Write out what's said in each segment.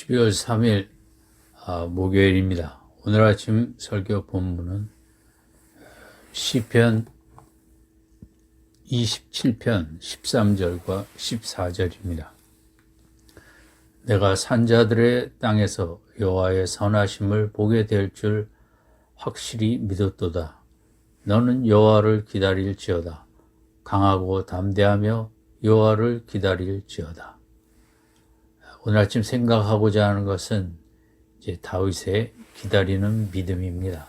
12월 3일 아, 목요일입니다. 오늘 아침 설교 본문은 시편 27편 13절과 14절입니다. 내가 산자들의 땅에서 여호와의 선하심을 보게 될 줄 확실히 믿었도다. 너는 여호와를 기다릴지어다. 강하고 담대하며 여호와를 기다릴지어다. 오늘 아침 생각하고자 하는 것은 이제 다윗의 기다리는 믿음입니다.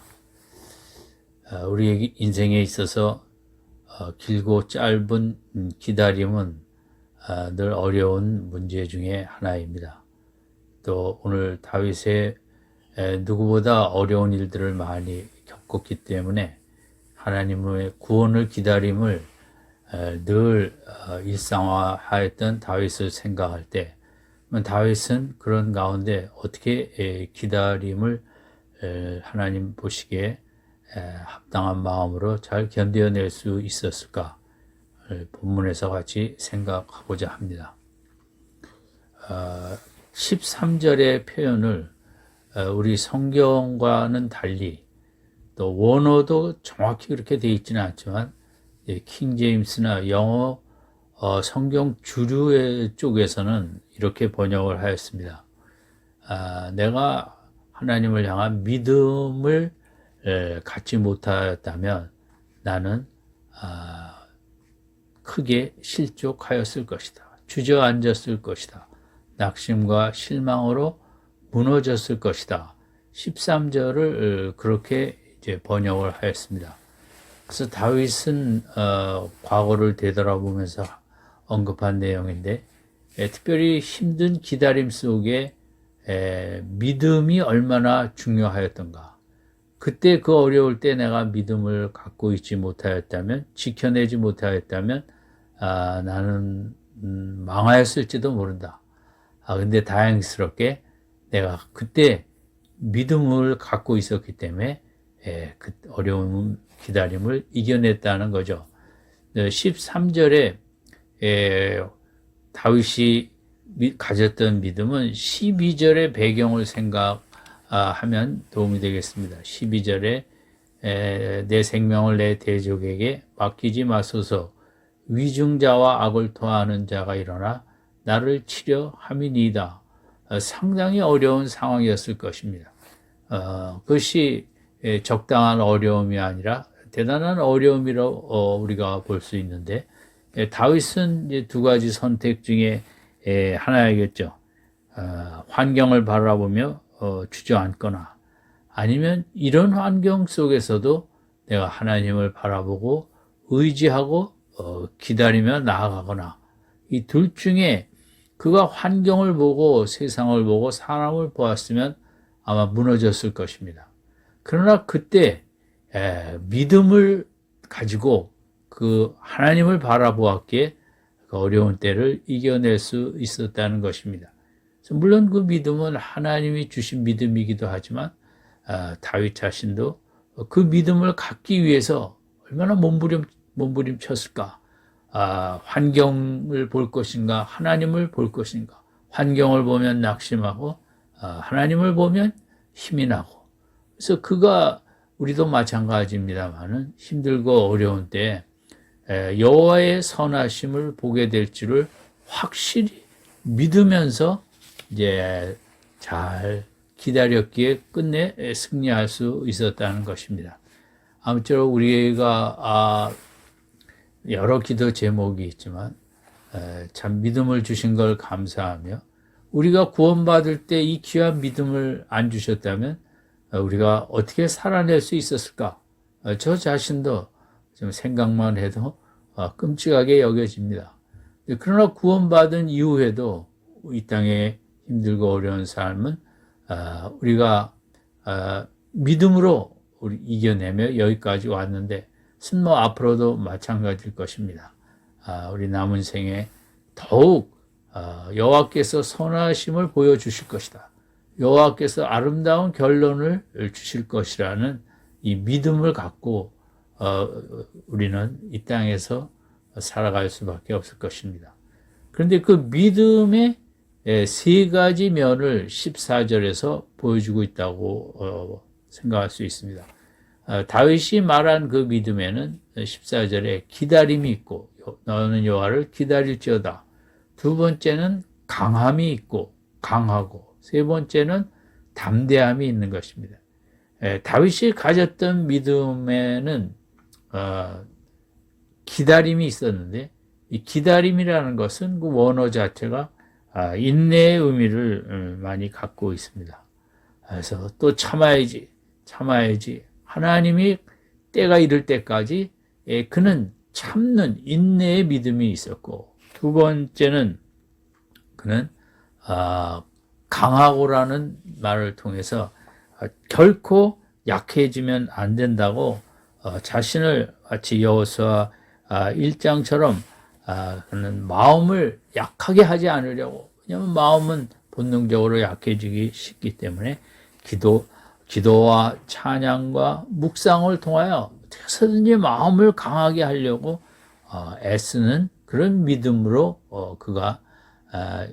아, 우리 인생에 있어서 어, 길고 짧은 기다림은 아, 늘 어려운 문제 중에 하나입니다. 또 오늘 다윗의 에, 누구보다 어려운 일들을 많이 겪었기 때문에 하나님의 구원을 기다림을 에, 늘 어, 일상화하였던 다윗을 생각할 때 다윗은 그런 가운데 어떻게 에, 기다림을 에, 하나님 보시기에 에, 합당한 마음으로 잘 견뎌낼 수 있었을까? 를 본문에서 같이 생각하고자 합니다. 어, 13절의 표현을 어, 우리 성경과는 달리 또 원어도 정확히 그렇게 되어 있지는 않지만 예, 킹 제임스나 영어 어, 성경 주류 쪽에서는 이렇게 번역을 하였습니다. 아, 내가 하나님을 향한 믿음을 에, 갖지 못하였다면 나는 아, 크게 실족하였을 것이다. 주저앉았을 것이다. 낙심과 실망으로 무너졌을 것이다. 13절을 그렇게 이제 번역을 하였습니다. 그래서 다윗은 어, 과거를 되돌아보면서 언급한 내용인데 에, 특별히 힘든 기다림 속에 에, 믿음이 얼마나 중요하였던가. 그때 그 어려울 때 내가 믿음을 갖고 있지 못하였다면, 지켜내지 못하였다면, 아, 나는 음, 망하였을지도 모른다. 아, 근데 다행스럽게 내가 그때 믿음을 갖고 있었기 때문에 에, 그 어려운 기다림을 이겨냈다는 거죠. 13절에 에, 다윗이 가졌던 믿음은 12절의 배경을 생각하면 도움이 되겠습니다. 12절에 내 생명을 내 대적에게 맡기지 마소서 위중자와 악을 토하는 자가 일어나 나를 치려 함이니이다. 어, 상당히 어려운 상황이었을 것입니다. 어, 그것이 적당한 어려움이 아니라 대단한 어려움이라고 어, 우리가 볼 수 있는데 예, 다윗은 이제 두 가지 선택 중에 예, 하나이겠죠. 어, 환경을 바라보며 어, 주저앉거나 아니면 이런 환경 속에서도 내가 하나님을 바라보고 의지하고 어, 기다리며 나아가거나 이 둘 중에 그가 환경을 보고 세상을 보고 사람을 보았으면 아마 무너졌을 것입니다. 그러나 그때 에, 믿음을 가지고 그 하나님을 바라보았기에 그 어려운 때를 이겨낼 수 있었다는 것입니다. 물론 그 믿음은 하나님이 주신 믿음이기도 하지만 아, 다윗 자신도 그 믿음을 갖기 위해서 얼마나 몸부림 몸부림쳤을까? 아, 환경을 볼 것인가, 하나님을 볼 것인가? 환경을 보면 낙심하고 아, 하나님을 보면 힘이 나고. 그래서 그가 우리도 마찬가지입니다만은 힘들고 어려운 때 여호와의 선하심을 보게 될 줄을 확실히 믿으면서 이제 잘 기다렸기에 끝내 승리할 수 있었다는 것입니다. 아무쪼록 우리가 아, 여러 기도 제목이 있지만 참 믿음을 주신 걸 감사하며 우리가 구원받을 때 이 귀한 믿음을 안 주셨다면 우리가 어떻게 살아낼 수 있었을까? 저 자신도 좀 생각만 해도 아, 끔찍하게 여겨집니다. 그러나 구원받은 이후에도 이 땅에 힘들고 어려운 삶은 아, 우리가 아, 믿음으로 우리 이겨내며 여기까지 왔는데 순모 앞으로도 마찬가지일 것입니다. 우리 남은 생에 더욱 여호와께서 선하심을 보여주실 것이다. 여호와께서 아름다운 결론을 주실 것이라는 이 믿음을 갖고 어, 우리는 이 땅에서 살아갈 수밖에 없을 것입니다. 그런데 그 믿음의 예, 세 가지 면을 14절에서 보여주고 있다고 어, 생각할 수 있습니다. 어, 다윗이 말한 그 믿음에는 14절에 기다림이 있고 너는 여호와를 기다릴지어다. 두 번째는 강함이 있고 강하고 세 번째는 담대함이 있는 것입니다. 예, 다윗이 가졌던 믿음에는 어, 기다림이 있었는데 이 기다림이라는 것은 그 원어 자체가 아, 인내의 의미를 음, 많이 갖고 있습니다. 그래서 또 참아야지, 참아야지. 하나님이 때가 이를 때까지 예, 그는 참는 인내의 믿음이 있었고 두 번째는 그는 아, 강하고라는 말을 통해서 아, 결코 약해지면 안 된다고 어, 자신을 마치 여호수아 1장처럼 그는 마음을 약하게 하지 않으려고 왜냐하면 마음은 본능적으로 약해지기 쉽기 때문에 기도 기도와 찬양과 묵상을 통하여 어떻게든지 마음을 강하게 하려고 어, 애쓰는 그런 믿음으로 어, 그가 아,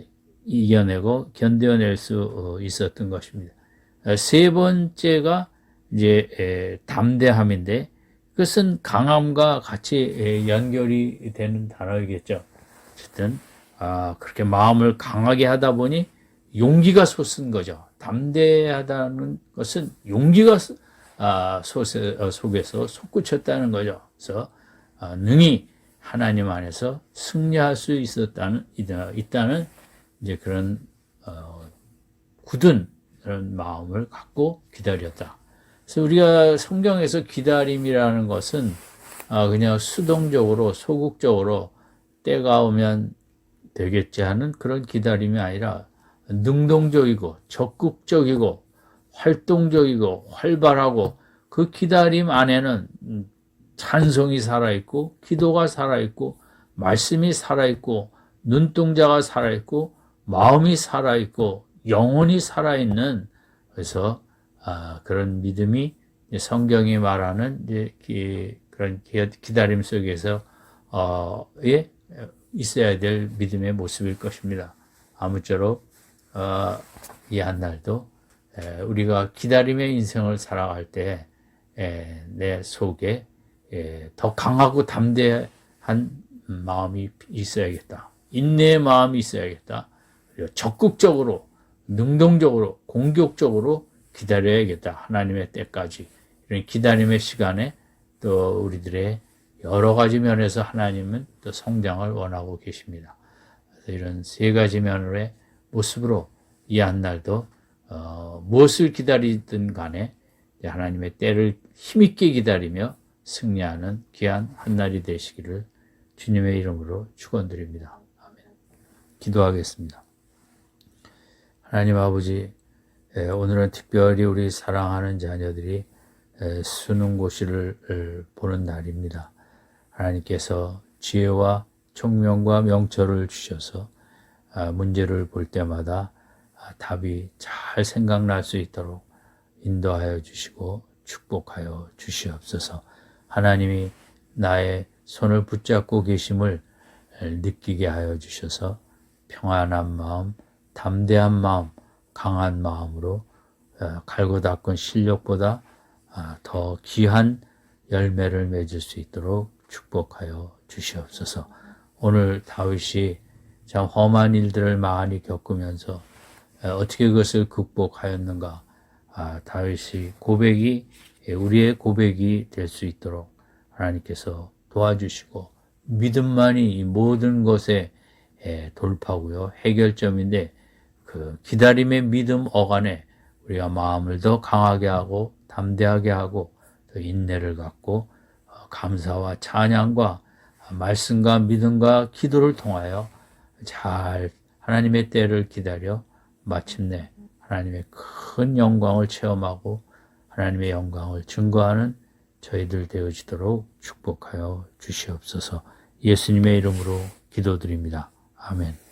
이겨내고 견뎌낼 수 어, 있었던 것입니다. 세 번째가 이제 담대함인데 그것은 강함과 같이 연결이 되는 단어이겠죠. 어쨌든 아, 그렇게 마음을 강하게 하다 보니 용기가 솟은 거죠. 담대하다는 것은 용기가 아, 속에서 솟구쳤다는 거죠. 그래서 아, 능히 하나님 안에서 승리할 수 있었다는 있다는 이제 그런 어, 굳은 그런 마음을 갖고 기다렸다. 그래서 우리가 성경에서 기다림이라는 것은 아, 그냥 수동적으로 소극적으로 때가 오면 되겠지 하는 그런 기다림이 아니라 능동적이고 적극적이고 활동적이고 활발하고 그 기다림 안에는 찬송이 살아있고 기도가 살아있고 말씀이 살아있고 눈동자가 살아있고 마음이 살아있고 영혼이 살아있는 그래서 아, 그런 믿음이 성경이 말하는 이제 그런 기다림 속에서 어, 예, 있어야 될 믿음의 모습일 것입니다. 아무쪼록 어, 이 한날도 우리가 기다림의 인생을 살아갈 때 내 속에 더 강하고 담대한 마음이 있어야겠다. 인내의 마음이 있어야겠다. 적극적으로, 능동적으로, 공격적으로 기다려야겠다. 하나님의 때까지. 이런 기다림의 시간에 또 우리들의 여러 가지 면에서 하나님은 또 성장을 원하고 계십니다. 이런 세 가지 면의 모습으로 이 한 날도 어, 무엇을 기다리든 간에 하나님의 때를 힘있게 기다리며 승리하는 귀한 한 날이 되시기를 주님의 이름으로 축원드립니다. 아멘. 기도하겠습니다. 하나님 아버지, 오늘은 특별히 우리 사랑하는 자녀들이 수능고시를 보는 날입니다. 하나님께서 지혜와 총명과 명철을 주셔서 아, 문제를 볼 때마다 아, 답이 잘 생각날 수 있도록 인도하여 주시고 축복하여 주시옵소서. 하나님이 나의 손을 붙잡고 계심을 느끼게 하여 주셔서 평안한 마음, 담대한 마음, 강한 마음으로 어, 갈고 닦은 실력보다 아, 더 귀한 열매를 맺을 수 있도록 축복하여 주시옵소서. 오늘 다윗이 참 험한 일들을 많이 겪으면서 어떻게 그것을 극복하였는가? 아, 다윗이 고백이 우리의 고백이 될 수 있도록 하나님께서 도와주시고 믿음만이 이 모든 것의 돌파고요 해결점인데 그 기다림의 믿음 어간에 우리가 마음을 더 강하게 하고 담대하게 하고 더 인내를 갖고 어, 감사와 찬양과 말씀과 믿음과 기도를 통하여 잘 하나님의 때를 기다려 마침내 하나님의 큰 영광을 체험하고 하나님의 영광을 증거하는 저희들 되어지도록 축복하여 주시옵소서 예수님의 이름으로 기도드립니다. 아멘.